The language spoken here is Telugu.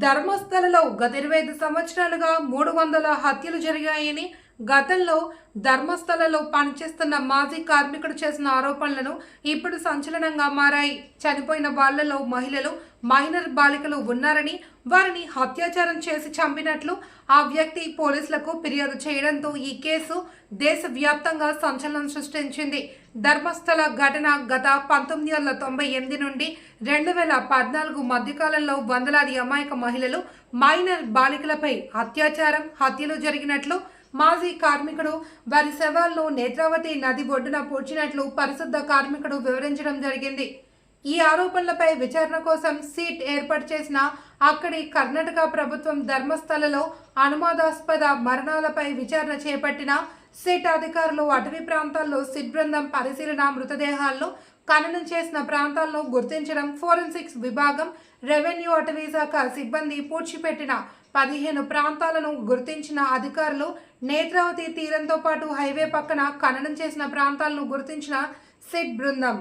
ధర్మస్థలలో గత ఇరవై ఐదు సంవత్సరాలుగా మూడు వందల హత్యలు జరిగాయని గతంలో ధర్మస్థలలో పనిచేస్తున్న మాజీ కార్మికుడు చేసిన ఆరోపణలను ఇప్పుడు సంచలనంగా మారాయి. చనిపోయిన వాళ్ళలో మహిళలు మైనర్ బాలికలు ఉన్నారని వారిని హత్యాచారం చేసి చంపినట్లు ఆ వ్యక్తి పోలీసులకు ఫిర్యాదు చేయడంతో ఈ కేసు దేశవ్యాప్తంగా సంచలనం సృష్టించింది. ధర్మస్థల ఘటన గత పంతొమ్మిది వందల తొంభై ఎనిమిది నుండి రెండు వేల పద్నాలుగు మధ్యకాలంలో వందలాది అమాయక మహిళలు మైనర్ బాలికలపై అత్యాచారం హత్యలు జరిగినట్లు మాజీ కార్మికుడు వారి శవాలను నేత్రావతి నది ఒడ్డున పూడ్చినట్లు పరిశుద్ధ కార్మికుడు వివరించడం జరిగింది. ఈ ఆరోపణలపై విచారణ కోసం సీట్ ఏర్పాటు చేసిన అక్కడి కర్ణాటక ప్రభుత్వం ధర్మస్థలలో అనుమాదాస్పద మరణాలపై విచారణ చేపట్టిన సిట్ అధికారులు అటవీ ప్రాంతాల్లో సిట్ బృందం పరిశీలన మృతదేహాలను ఖననం చేసిన ప్రాంతాలను గుర్తించడం ఫోరెన్సిక్స్ విభాగం రెవెన్యూ అటవీ శాఖ సిబ్బంది పూడ్చిపెట్టిన పదిహేను ప్రాంతాలను గుర్తించిన అధికారులు నేత్రావతి తీరంతో పాటు హైవే పక్కన ఖననం చేసిన ప్రాంతాలను గుర్తించిన సిట్ బృందం.